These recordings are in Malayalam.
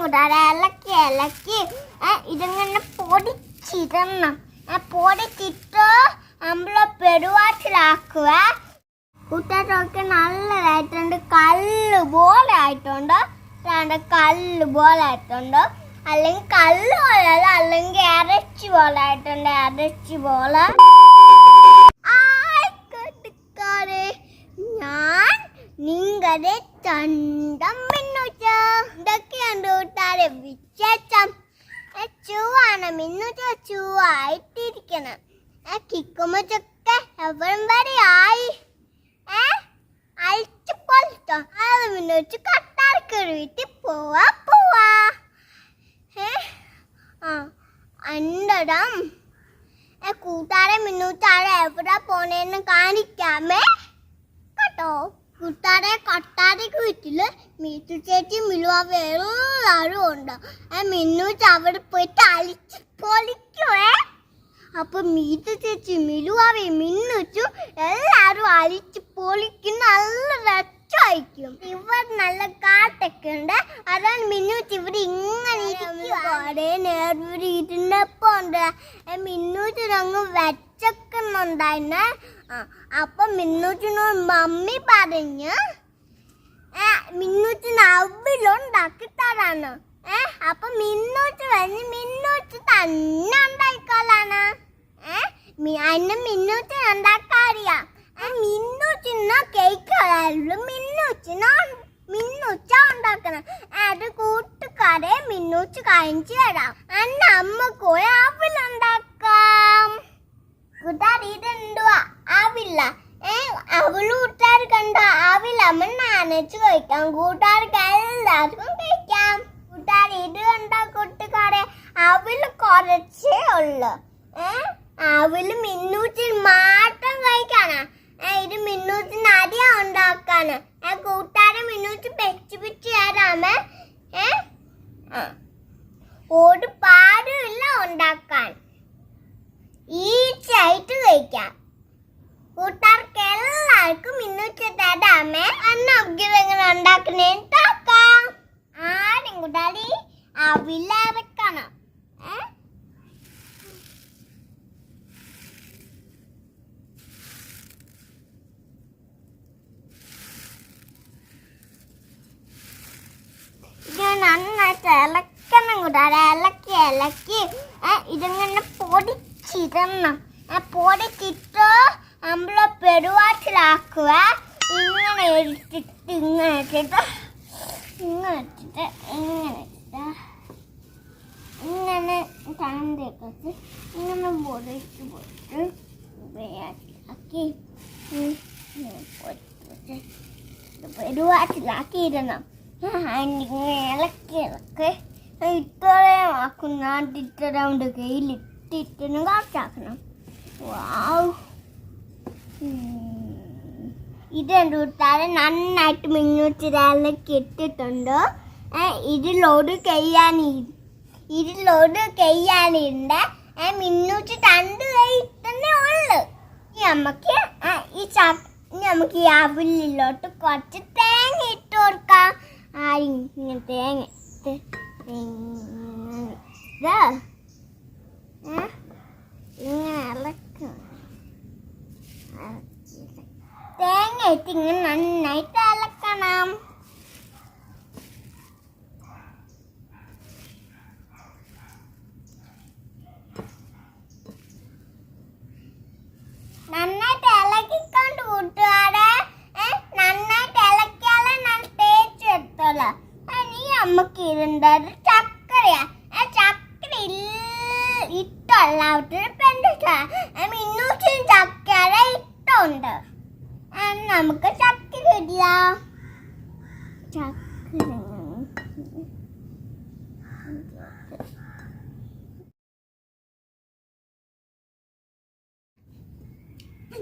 കൂടാതെ ഇളക്കി ഇളക്കി. ഇതിങ്ങനെ പൊടിച്ചിടണം. ഏ, പൊടിച്ചിട്ട് നമ്മൾ പെരുവാട്ടിലാക്കുക കൂട്ടാട്ടൊക്കെ നല്ലതായിട്ടുണ്ട് കല്ല് പോലെ ആയിട്ടുണ്ട്. രണ്ട് കല്ല് പോലെ ആയിട്ടുണ്ട്. അല്ലെങ്കിൽ കല്ല് പോലെയല്ല അല്ലെങ്കിൽ ഇറച്ചി പോലെ ആയിട്ടുണ്ട്. ഇറച്ചി പോലെ. ഞാൻ നിങ്ങളുടെ ചണ്ടം മിന്നുച്ച കൂട്ടാരെ വിശേഷം ചൂവാണ് മിന്നുച്ച ചൂവായിട്ടിരിക്കണം കിക്കുമ്പൊക്കെ എവിടം വരെ ആയി? ഏ? അഴിച്ചു പൊളിട്ടോ അത് മിന്നുച്ച് കട്ടാർക്ക് വീട്ടിൽ പോവാ പോവാ. ഏ? ആ അണ്ടടം. ഏ കൂട്ടാരെ മിന്നൂറ്റാരെ എവിടെ പോണേന്ന് കാണിക്കാമേ? കേട്ടോ? കൂട്ടാരെ കട്ടാരക്ക് വീട്ടിൽ മീറ്റു ചേച്ചി മിലുവ എല്ലാവരും ഉണ്ട്. ആ മിന്നു അവിടെ പോയിട്ട് അലിച്ച് പൊളിക്കുവേ അപ്പൊ മീറ്റു ചേച്ചി മിലുവാവേ മിന്നുച്ചു എല്ലാരും അലിച്ച് പൊളിക്കും നല്ല രസമായിരിക്കും ഇവർ നല്ല കാട്ടൊക്കെ ഉണ്ട്. അതാണ് മിന്നു ഇവിടെ ഇങ്ങനെ ഇരിക്കുവാടെ നേർവരി വെച്ചക്കുന്നുണ്ടായിരുന്ന ഉണ്ട്. അങ്ങ് വെച്ചക്കുന്നുണ്ടായിരുന്നെ. അപ്പൊ മിന്നൂറ്റിനോട് മമ്മി പറഞ്ഞ് മിന്നൂറ്റിന് അവിലുണ്ടാക്കി തരാണ് ഏ അപ്പൊ മിന്നൂറ്റ് വന്ന് മിന്നൂറ്റി തന്നെ ഉണ്ടായിക്കോളാണ്. ഏ അതിന് അറിയാം ഏ, മിന്നൂച്ചിന് കേക്ക് ഉള്ളു മിന്നൂച്ചിന് മിന്നൂച്ച ഉണ്ടാക്കണം. അത് കൂട്ടുകാരെ മിന്നൂച്ച് കഴിച്ചു തരാം. അന്ന് അമ്മയ്ക്ക് പോയി ഉണ്ടാക്കാം. കൂട്ടുകാർ ഇതെന്തുവാ? ആവില്ല ഏ അവൾ കൂട്ടുകാർ കണ്ട? ആവില്ല അമ്മ നനച്ച് കഴിക്കാം. കൂട്ടുകാർക്ക് എല്ലാവർക്കും കഴിക്കാം. കൂട്ടുകാർ ഇത് കണ്ട കൂട്ടുകാരെ? അവിൽ കുറച്ചേ ഉള്ളു. ഏ അവൽ മിന്നൂച്ചിൽ മാത്രം കഴിക്കാനാ. ഇത് മിന്നൂറ്റി നദിയ ഉണ്ടാക്കാന്. ഏ കൂട്ടാരെ മിന്നൂറ്റി പെച്ചു പിച്ചു തരാമേ. ഏ. ഒരു പാടുമില്ല ഉണ്ടാക്കാൻ. ഈസിയായിട്ട് കഴിക്കാം. കൂട്ടാർക്ക് എല്ലാവർക്കും മിന്നൂറ്റി തരാമേ. അന്ന് എങ്ങനെ ഉണ്ടാക്കുന്നേ താക്കാം ആരും കൂട്ടാടി അവിലറക്കണം ഏ ഇത് നന്നായിട്ട് ഇളക്കണം കൂടാതെ ഇളക്കി ഇളക്കി ഇതിങ്ങനെ പൊടിച്ചിടണം? ഏ, പൊടിച്ചിട്ട് നമ്മൾ പെരുവാട്ടിലാക്കുക. ഇങ്ങനെ എടുത്തിട്ട് ഇങ്ങനെ ഇട്ടിട്ട് ഇങ്ങനെ ഇട്ടിട്ട് ഇങ്ങനെ ഇട്ടിട്ട് ഇങ്ങനെ താന്തേക്കത്ത് ഇങ്ങനെ പൊടിച്ച് പൊടിച്ച് ഇങ്ങനെ പൊടിച്ച് പെരുവാട്ടിലാക്കിയിടണം. ഇങ്ങനെ ഇളക്കി ഇളക്കി. ഇത്രയും ആക്കുന്ന ഇട്ടരൗണ്ട് കയ്യിലിട്ടിട്ടിന് കാറ്റാക്കണം വാവ് ഇതെന്ത് കൂട്ടാതെ നന്നായിട്ട് മിന്നൂറ്റി കിട്ടിട്ടുണ്ട് ഇട്ടിട്ടുണ്ട് ഇതിലോട് കയ്യാനി ഇതിലോട് കയ്യാനിണ്ട്. മിന്നൂറ്റി രണ്ട് കൈ തന്നെ ഉള്ളു. നമുക്ക് ഈ ച ഇനി നമുക്ക് ഈ അവിലിലോട്ട് കുറച്ച് തേങ്ങ ഇട്ട് കൊടുക്കാം. ആ ഇങ്ങനെ തേങ്ങ ഇട്ട് ഇങ്ങനെ ഇതാ. ഏ? ഇങ്ങനെ ഇളക്കണം തേങ്ങ ഇട്ട് ഇങ്ങനെ നന്നായിട്ട് ഇളക്കണം നന്നായിട്ട് ഇളക്കിക്കൊണ്ട് കൂട്ടുകാരെ ഏ, നന്നായിട്ട് ഇളക്കിയാലേ നല്ല ടേസ്റ്റ് എത്തുള്ളൂ ഇനി നമുക്ക് ഇരുണ്ടത് ചക്കരയാ. ആ ചക്കര ഇല്ല- ഇട്ടുള്ള മിന്നൂറ്റി ചക്കര ഇട്ടുണ്ട്. നമുക്ക് ചക്കര ഇടില്ല ചക്കര.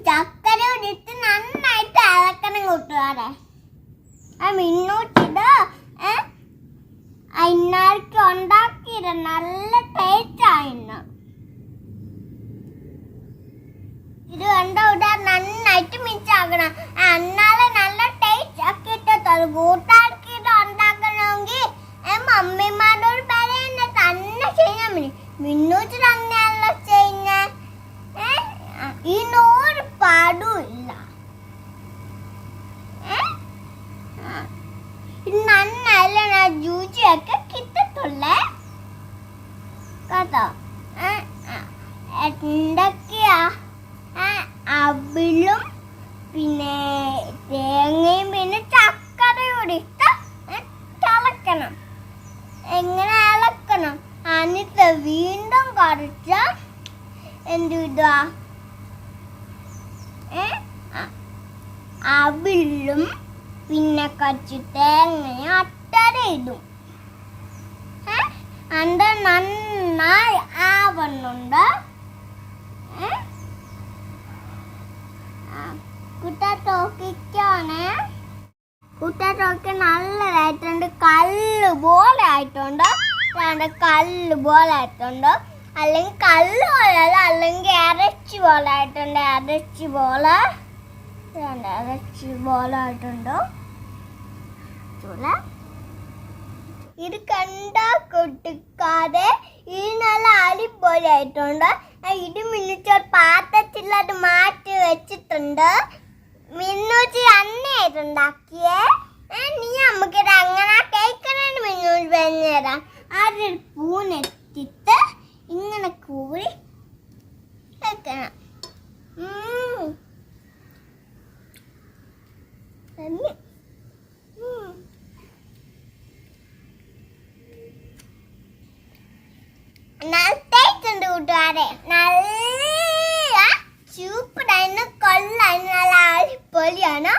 ചക്കര ഇട്ട് നന്നായിട്ട് ഇളക്കണം കൂട്ടുകാരെ. ആ അന്നാർക്ക് ഉണ്ടാക്കിയത് നല്ല ടേസ്റ്റ് ആയിരുന്നു. ഇത് കണ്ട? ഇവിടെ നന്നായിട്ട് മിക്സ് ആക്കണം. എന്നാലേ നല്ല ടേസ്റ്റ് ഒക്കെ ഇട്ടത് കൂട്ടാക്കിയത് ഉണ്ടാക്കണമെങ്കിൽ മമ്മിമാരോട് പറയുന്ന തന്നെ ചെയ്യാൻ മതി മിന്നൂച്ച് തന്നെയല്ലോ ചെയ്യുന്ന. ഈ നൂറ് പാടുമില്ല. നന്നല്ല ജ്യൂസിയൊക്കെ പിന്നെ തേങ്ങയും പിന്നെ ചക്കരയും കൂടി ഇട്ട് തിളക്കണം. എങ്ങനെ ഇളക്കണം എന്നിട്ട് വീണ്ടും കുറച്ച് എന്ത് അ- അവിലും പിന്നെ കുറച്ച് തേങ്ങയും അട്ടര ഇടും. അത് നന്നായി ആവുന്നുണ്ട് ഏ കുട്ടത്തോക്കിക്കാണ് കുട്ടത്തോക്ക് നല്ലതായിട്ടുണ്ട്. കല്ല് പോലെ ആയിട്ടുണ്ട്. രണ്ട് കല്ല് പോലെ ആയിട്ടുണ്ട്. അല്ലെങ്കിൽ കല്ല് പോലെ അല്ല അല്ലെങ്കിൽ ഇറച്ചി പോലെ ആയിട്ടുണ്ട്. ഇറച്ചി പോലെ. ഇറച്ചി പോലെ ആയിട്ടുണ്ട്. ഇത് കണ്ടാ കൊട്ടിക്കാതെ ഇത് നല്ല അടിപൊളി ആയിട്ടുണ്ട്. ഇത് മിന്നിച്ചോ പാത്രത്തിൽ അത് മാറ്റി വെച്ചിട്ടുണ്ട്. മിന്നൂച്ചി അന്നേ ഏ, നീ നമുക്ക് അങ്ങനെ കഴിക്കണമെന്ന് മിന്നൂച്ച് പറഞ്ഞു തരാം ആദ്യം പൂനെത്തിട്ട് ഇങ്ങനെ കൂടി വെക്കണം. നല്ല സൂപ്പറായിരുന്നു ഏ നല്ല അടിപൊളിയാണ്.